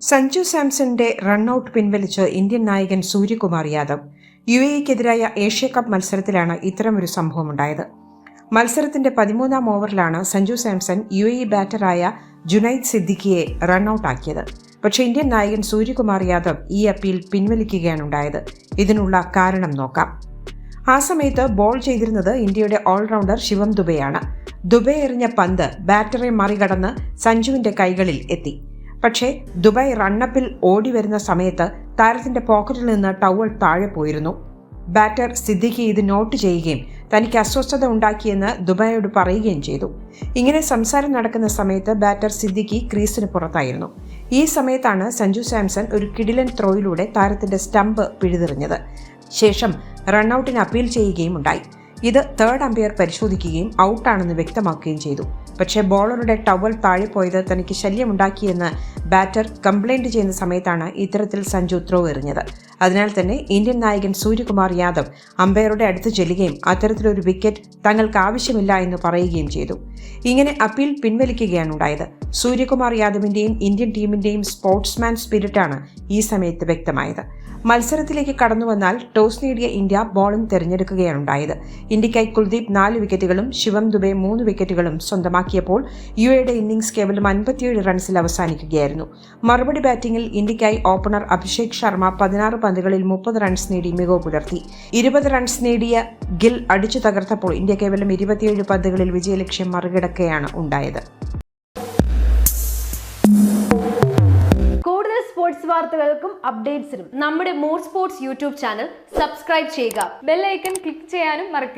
Sanju സാംസന്റെ run out പിൻവലിച്ച് Indian നായകൻ Suryakumar Yadav. U എക്കെതിരായ ഏഷ്യ കപ്പ് മത്സരത്തിലാണ് ഇത്തരമൊരു സംഭവമുണ്ടായത്. മത്സരത്തിന്റെ പതിമൂന്നാം ഓവറിലാണ് സഞ്ജു സാംസൺ യു എ ബാറ്ററായ ജുനൈദ് സിദ്ദിഖിയെ റൺഔട്ട് ആക്കിയത് പക്ഷേ ഇന്ത്യൻ നായകൻ സൂര്യകുമാർ യാദവ് ഈ അപ്പീൽ പിൻവലിക്കുകയാണ് പിൻവലിക്കുകയാണുണ്ടായത്. ഇതിനുള്ള കാരണം നോക്കാം. ആ സമയത്ത് ബോൾ ചെയ്തിരുന്നത് ഇന്ത്യയുടെ ഓൾറൗണ്ടർ ശിവം ദുബെയാണ്. ദുബെ എറിഞ്ഞ പന്ത് ബാറ്ററെ മറികടന്ന് സഞ്ജുവിന്റെ കൈകളിൽ എത്തി. പക്ഷേ ദുബായ് റണ്ണപ്പിൽ ഓടി വരുന്ന സമയത്ത് താരത്തിന്റെ പോക്കറ്റിൽ നിന്ന് ടവൽ താഴെ പോയിരുന്നു. ബാറ്റർ സിദ്ദിഖി ഇത് നോട്ട് ചെയ്യുകയും തനിക്ക് അസ്വസ്ഥത ഉണ്ടാക്കിയെന്ന് ദുബായോട് പറയുകയും ചെയ്തു. ഇങ്ങനെ സംസാരം നടക്കുന്ന സമയത്ത് ബാറ്റർ സിദ്ദിഖി ക്രീസിന് പുറത്തായിരുന്നു. ഈ സമയത്താണ് സഞ്ജു സാംസൺ ഒരു കിടിലൻ ത്രോയിലൂടെ താരത്തിന്റെ സ്റ്റമ്പ് പിഴുതെറിഞ്ഞത്. ശേഷം റണ്ണൌട്ടിന് അപ്പീൽ ചെയ്യുകയും ഉണ്ടായി. ഇത് തേർഡ് അമ്പയർ പരിശോധിക്കുകയും ഔട്ടാണെന്ന് വ്യക്തമാക്കുകയും ചെയ്തു. പക്ഷേ ബോളറുടെ ടവൽ താഴെപ്പോയത് പോയത് തനിക്ക് ശല്യമുണ്ടാക്കിയെന്ന് ബാറ്റർ കംപ്ലൈന്റ് ചെയ്യുന്ന സമയത്താണ് ഇത്തരത്തിൽ സഞ്ജു ത്രോ എറിഞ്ഞത്. അതിനാൽ തന്നെ ഇന്ത്യൻ നായകൻ സൂര്യകുമാർ യാദവ് അമ്പയറുടെ അടുത്ത് ചെല്ലുകയും അത്തരത്തിലൊരു വിക്കറ്റ് തങ്ങൾക്ക് ആവശ്യമില്ല എന്ന് പറയുകയും ചെയ്തു. ഇങ്ങനെ അപ്പീൽ പിൻവലിക്കുകയാണ് ഉണ്ടായത്. സൂര്യകുമാർ യാദവിന്റെയും ഇന്ത്യൻ ടീമിന്റെയും സ്പോർട്സ്മാൻ സ്പിരിറ്റാണ് ഈ സമയത്ത് വ്യക്തമായത്. മത്സരത്തിലേക്ക് കടന്നു വന്നാൽ ടോസ് നേടിയ ഇന്ത്യ ബോളിംഗ് തിരഞ്ഞെടുക്കുകയാണ് ഉണ്ടായത്. ഇന്ത്യക്കായി കുൽദീപ് നാല് വിക്കറ്റുകളും ശിവം ദുബെ മൂന്ന് വിക്കറ്റുകളും സ്വന്തമാക്കിയപ്പോൾ യു എയുടെ ഇന്നിംഗ്സ് കേവലം അൻപത്തിയേഴ് റൺസിൽ അവസാനിക്കുകയായിരുന്നു. മറുപടി ബാറ്റിംഗിൽ ഇന്ത്യക്കായി ഓപ്പണർ അഭിഷേക് ശർമ്മ പതിനാറ് പന്തുകളിൽ മുപ്പത് റൺസ് നേടി മികവ് പുലർത്തി. ഇരുപത് റൺസ് നേടിയ ഗിൽ അടിച്ചു തകർത്തപ്പോൾ ഇന്ത്യ കേവലം ഇരുപത്തിയേഴ് പന്തുകളിൽ വിജയലക്ഷ്യം മറികടക്കുകയാണ് ഉണ്ടായത്. സ്പോർട്സ് വാർത്തകൾക്കും അപ്ഡേറ്റ്സിനും നമ്മുടെ more sports YouTube channel subscribe ചെയ്യുക. ബെല്ലൈക്കൺ ക്ലിക്ക് ചെയ്യാനും മറക്കരുത്.